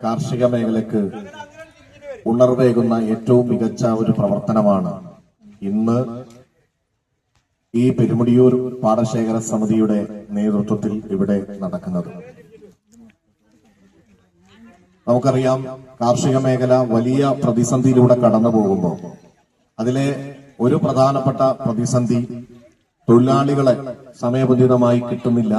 കാർഷിക മേഖലയ്ക്ക് ഉണർവേകുന്ന ഏറ്റവും മികച്ച ഒരു പ്രവർത്തനമാണ് ഇന്ന് ഈ പെരുമുടിയൂർ പാടശേഖര സമിതിയുടെ നേതൃത്വത്തിൽ ഇവിടെ നടക്കുന്നത്. നമുക്കറിയാം കാർഷിക മേഖല വലിയ പ്രതിസന്ധിയിലൂടെ കടന്നു പോകുമ്പോൾ അതിലെ ഒരു പ്രധാനപ്പെട്ട പ്രതിസന്ധി തൊഴിലാളികളെ സമയബന്ധിതമായി കിട്ടുന്നില്ല.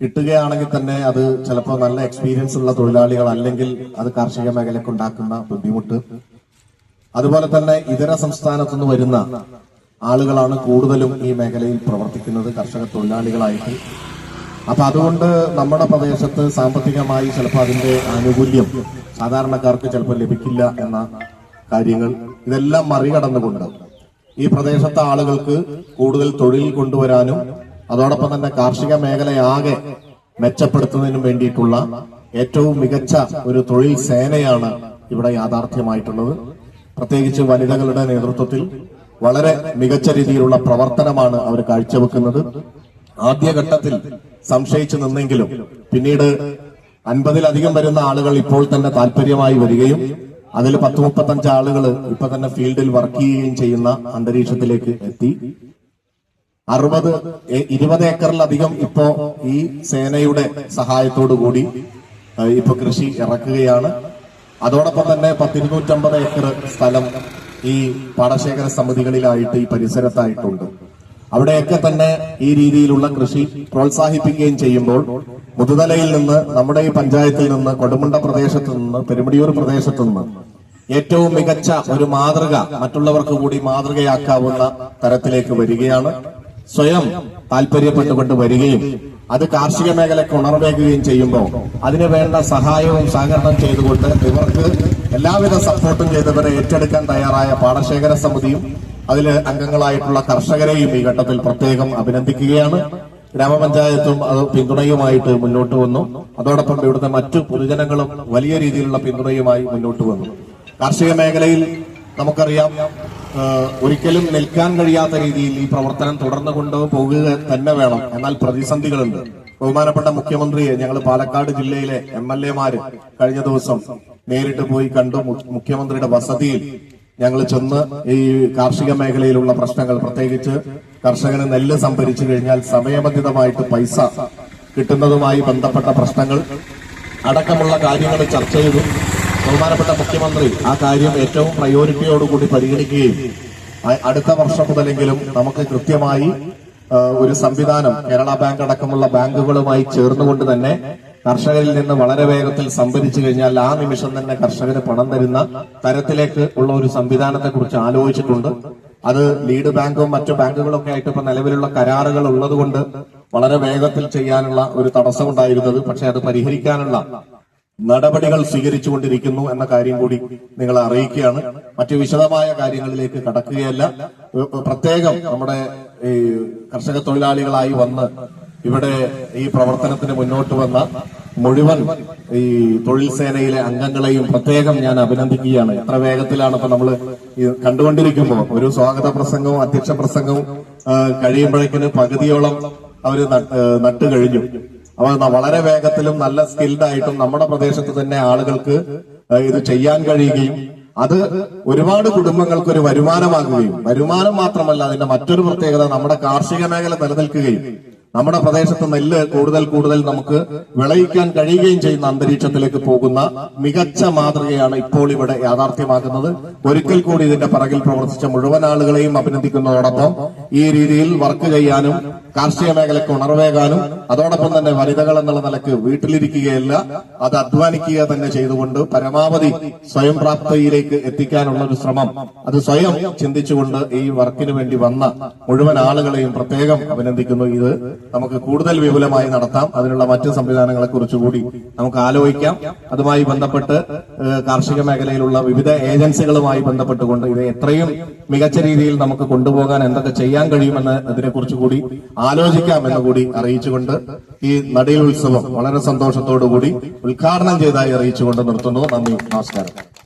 കിട്ടുകയാണെങ്കിൽ തന്നെ അത് ചിലപ്പോൾ നല്ല എക്സ്പീരിയൻസ് ഉള്ള തൊഴിലാളികൾ അല്ലെങ്കിൽ അത് കാർഷിക മേഖലയ്ക്ക് ഉണ്ടാക്കുന്ന ബുദ്ധിമുട്ട്. അതുപോലെ തന്നെ ഇതര സംസ്ഥാനത്തു നിന്ന് വരുന്ന ആളുകളാണ് കൂടുതലും ഈ മേഖലയിൽ പ്രവർത്തിക്കുന്നത് കർഷക തൊഴിലാളികളായിട്ട്. അപ്പൊ അതുകൊണ്ട് നമ്മുടെ പ്രദേശത്ത് സാമ്പത്തികമായി ചിലപ്പോൾ അതിന്റെ ആനുകൂല്യം സാധാരണക്കാർക്ക് ചിലപ്പോൾ ലഭിക്കില്ല എന്ന കാര്യങ്ങൾ ഇതെല്ലാം മറികടന്നുകൊണ്ട് ഈ പ്രദേശത്തെ ആളുകൾക്ക് കൂടുതൽ തൊഴിൽ കൊണ്ടുവരാനും അതോടൊപ്പം തന്നെ കാർഷിക മേഖലയാകെ മെച്ചപ്പെടുത്തുന്നതിനും വേണ്ടിയിട്ടുള്ള ഏറ്റവും മികച്ച ഒരു തൊഴിൽ സേനയാണ് ഇവിടെ യാഥാർത്ഥ്യമായിട്ടുള്ളത്. പ്രത്യേകിച്ച് വനിതകളുടെ നേതൃത്വത്തിൽ വളരെ മികച്ച രീതിയിലുള്ള പ്രവർത്തനമാണ് അവർ കാഴ്ചവെക്കുന്നത്. ആദ്യഘട്ടത്തിൽ സംശയിച്ചു നിന്നെങ്കിലും പിന്നീട് അൻപതിലധികം വരുന്ന ആളുകൾ ഇപ്പോൾ തന്നെ താല്പര്യമായി വരികയും അതിൽ പത്ത് മുപ്പത്തഞ്ച് ആളുകൾ ഇപ്പൊ തന്നെ ഫീൽഡിൽ വർക്ക് ചെയ്യുകയും ചെയ്യുന്ന അന്തരീക്ഷത്തിലേക്ക് എത്തി. അറുപത് ഇരുപത് ഏക്കറിലധികം ഇപ്പോ ഈ സേനയുടെ സഹായത്തോടു കൂടി ഇപ്പൊ കൃഷി ഇറക്കുകയാണ്. അതോടൊപ്പം തന്നെ പത്തിരുന്നൂറ്റമ്പത് ഏക്കർ സ്ഥലം ഈ പാടശേഖര സമിതികളിലായിട്ട് ഈ പരിസരത്തായിട്ടുണ്ട്. അവിടെയൊക്കെ തന്നെ ഈ രീതിയിലുള്ള കൃഷി പ്രോത്സാഹിപ്പിക്കുകയും ചെയ്യുമ്പോൾ മുതുതലയിൽ നിന്ന് നമ്മുടെ ഈ പഞ്ചായത്തിൽ നിന്ന് കൊടുമുണ്ട പ്രദേശത്ത് നിന്ന് പെരുമടിയൂർ പ്രദേശത്ത് നിന്ന് ഏറ്റവും മികച്ച ഒരു മാതൃക മറ്റുള്ളവർക്ക് കൂടി മാതൃകയാക്കാവുന്ന തരത്തിലേക്ക് വരികയാണ്. സ്വയം താല്പര്യപ്പെട്ടുകൊണ്ട് വരികയും അത് കാർഷിക മേഖലയ്ക്ക് ഉണർവേകുകയും ചെയ്യുമ്പോൾ അതിന് വേണ്ട സഹായവും സഹകരണം ചെയ്തുകൊണ്ട് ഇവർക്ക് എല്ലാവിധ സപ്പോർട്ടും ചെയ്തവരെ ഏറ്റെടുക്കാൻ തയ്യാറായ പാടശേഖര സമിതിയും അതിൽ അംഗങ്ങളായിട്ടുള്ള കർഷകരെയും ഈ ഘട്ടത്തിൽ പ്രത്യേകം അഭിനന്ദിക്കുകയാണ്. ഗ്രാമപഞ്ചായത്തും അത് പിന്തുണയുമായിട്ട് മുന്നോട്ട് വന്നു. അതോടൊപ്പം ഇവിടുത്തെ മറ്റു പൊതുജനങ്ങളും വലിയ രീതിയിലുള്ള പിന്തുണയുമായി മുന്നോട്ട് വന്നു. കാർഷിക മേഖലയിൽ നമുക്കറിയാം ഒരിക്കലും നിൽക്കാൻ കഴിയാത്ത രീതിയിൽ ഈ പ്രവർത്തനം തുടർന്നു കൊണ്ട് പോകുക തന്നെ വേണം. എന്നാൽ പ്രതിസന്ധികളുണ്ട്. ബഹുമാനപ്പെട്ട മുഖ്യമന്ത്രിയെ ഞങ്ങൾ പാലക്കാട് ജില്ലയിലെ എം എൽ എമാര് കഴിഞ്ഞ ദിവസം നേരിട്ട് പോയി കണ്ടു. മുഖ്യമന്ത്രിയുടെ വസതിയിൽ ഞങ്ങൾ ചെന്ന് ഈ കാർഷിക മേഖലയിലുള്ള പ്രശ്നങ്ങൾ പ്രത്യേകിച്ച് കർഷകന് നെല്ല് സംഭരിച്ചു കഴിഞ്ഞാൽ സമയബന്ധിതമായിട്ട് പൈസ കിട്ടുന്നതുമായി ബന്ധപ്പെട്ട പ്രശ്നങ്ങൾ അടക്കമുള്ള കാര്യങ്ങൾ ചർച്ച ചെയ്തു. ബഹുമാനപ്പെട്ട മുഖ്യമന്ത്രി ആ കാര്യം ഏറ്റവും പ്രയോറിറ്റിയോടുകൂടി പരിഗണിക്കുകയും അടുത്ത വർഷം മുതലെങ്കിലും നമുക്ക് കൃത്യമായി ഒരു സംവിധാനം കേരള ബാങ്ക് അടക്കമുള്ള ബാങ്കുകളുമായി ചേർന്നുകൊണ്ട് തന്നെ കർഷകരിൽ നിന്ന് വളരെ വേഗത്തിൽ സംഭരിച്ചു കഴിഞ്ഞാൽ ആ നിമിഷം തന്നെ കർഷകന് പണം തരുന്ന തരത്തിലേക്ക് ഉള്ള ഒരു സംവിധാനത്തെ കുറിച്ച് ആലോചിച്ചിട്ടുണ്ട്. അത് ലീഡ് ബാങ്കും മറ്റു ബാങ്കുകളൊക്കെ ആയിട്ട് ഇപ്പൊ നിലവിലുള്ള കരാറുകൾ ഉള്ളതുകൊണ്ട് വളരെ വേഗത്തിൽ ചെയ്യാനുള്ള ഒരു തടസ്സമുണ്ടായിരുന്നത്. പക്ഷെ അത് പരിഹരിക്കാനുള്ള നടപടികൾ സ്വീകരിച്ചുകൊണ്ടിരിക്കുന്നു എന്ന കാര്യം കൂടി നിങ്ങളെ അറിയിക്കുകയാണ്. മറ്റു വിശദമായ കാര്യങ്ങളിലേക്ക് കടക്കുകയല്ല. പ്രത്യേകം നമ്മുടെ ഈ കർഷക തൊഴിലാളികളായി വന്ന് ഇവിടെ ഈ പ്രവർത്തനത്തിന് മുന്നോട്ട് വന്ന മുഴുവൻ ഈ തൊഴിൽ സേനയിലെ അംഗങ്ങളെയും പ്രത്യേകം ഞാൻ അഭിനന്ദിക്കുകയാണ്. എത്ര വേഗത്തിലാണ് ഇപ്പൊ നമ്മൾ കണ്ടുകൊണ്ടിരിക്കുമ്പോൾ. ഒരു സ്വാഗത പ്രസംഗവും അധ്യക്ഷ പ്രസംഗവും കഴിയുമ്പോഴേക്കിന് പകുതിയോളം ഏഹ് നട്ട് കഴിഞ്ഞു. ന- വളരെ വേഗത്തിലും നല്ല സ്കിൽഡ് ആയിട്ടും നമ്മുടെ പ്രദേശത്ത് തന്നെ ആളുകൾക്ക് ഇത് ചെയ്യാൻ കഴിയുകയും അത് ഒരുപാട് കുടുംബങ്ങൾക്ക് ഒരു വരുമാനമാകുകയും വരുമാനം മാത്രമല്ല അതിന്റെ മറ്റൊരു പ്രത്യേകത നമ്മുടെ കാർഷിക മേഖല നിലനിൽക്കുകയും നമ്മുടെ പ്രദേശത്ത് നെല്ല് കൂടുതൽ കൂടുതൽ നമുക്ക് വിളയിക്കാൻ കഴിയുകയും ചെയ്യുന്ന അന്തരീക്ഷത്തിലേക്ക് പോകുന്ന മികച്ച മാതൃകയാണ് ഇപ്പോൾ ഇവിടെ യാഥാർത്ഥ്യമാക്കുന്നത്. ഒരിക്കൽ കൂടി ഇതിന്റെ പിറകിൽ പ്രവർത്തിച്ച മുഴുവൻ ആളുകളെയും അഭിനന്ദിക്കുന്നതോടൊപ്പം ഈ രീതിയിൽ വർക്ക് ചെയ്യാനും കാർഷിക മേഖലയ്ക്ക് ഉണർവേകാനും അതോടൊപ്പം തന്നെ വനിതകൾ എന്നുള്ള നിലയ്ക്ക് വീട്ടിലിരിക്കുകയല്ല അത് അധ്വാനിക്കുക തന്നെ ചെയ്തുകൊണ്ട് പരമാവധി സ്വയം പ്രാപ്തിയിലേക്ക് എത്തിക്കാനുള്ള ഒരു ശ്രമം. അത് സ്വയം ചിന്തിച്ചുകൊണ്ട് ഈ വർക്കിന് വേണ്ടി വന്ന മുഴുവൻ ആളുകളെയും പ്രത്യേകം അഭിനന്ദിക്കുന്നു. ഇത് നമുക്ക് കൂടുതൽ വിപുലമായി നടത്താം. അതിനുള്ള മറ്റ് സംവിധാനങ്ങളെ കുറിച്ചുകൂടി നമുക്ക് ആലോചിക്കാം. അതുമായി ബന്ധപ്പെട്ട് കാർഷിക മേഖലയിലുള്ള വിവിധ ഏജൻസികളുമായി ബന്ധപ്പെട്ടുകൊണ്ട് ഇത് എത്രയും മികച്ച രീതിയിൽ നമുക്ക് കൊണ്ടുപോകാൻ എന്തൊക്കെ ചെയ്യാൻ കഴിയുമെന്ന് അതിനെക്കുറിച്ച് കൂടി ആലോചിക്കാം എന്ന് കൂടി അറിയിച്ചുകൊണ്ട് ഈ നടീൽ ഉത്സവം വളരെ സന്തോഷത്തോടു കൂടി ഉദ്ഘാടനം ചെയ്തായി അറിയിച്ചുകൊണ്ട് നിർത്തുന്നു. നന്ദി. നമസ്കാരം.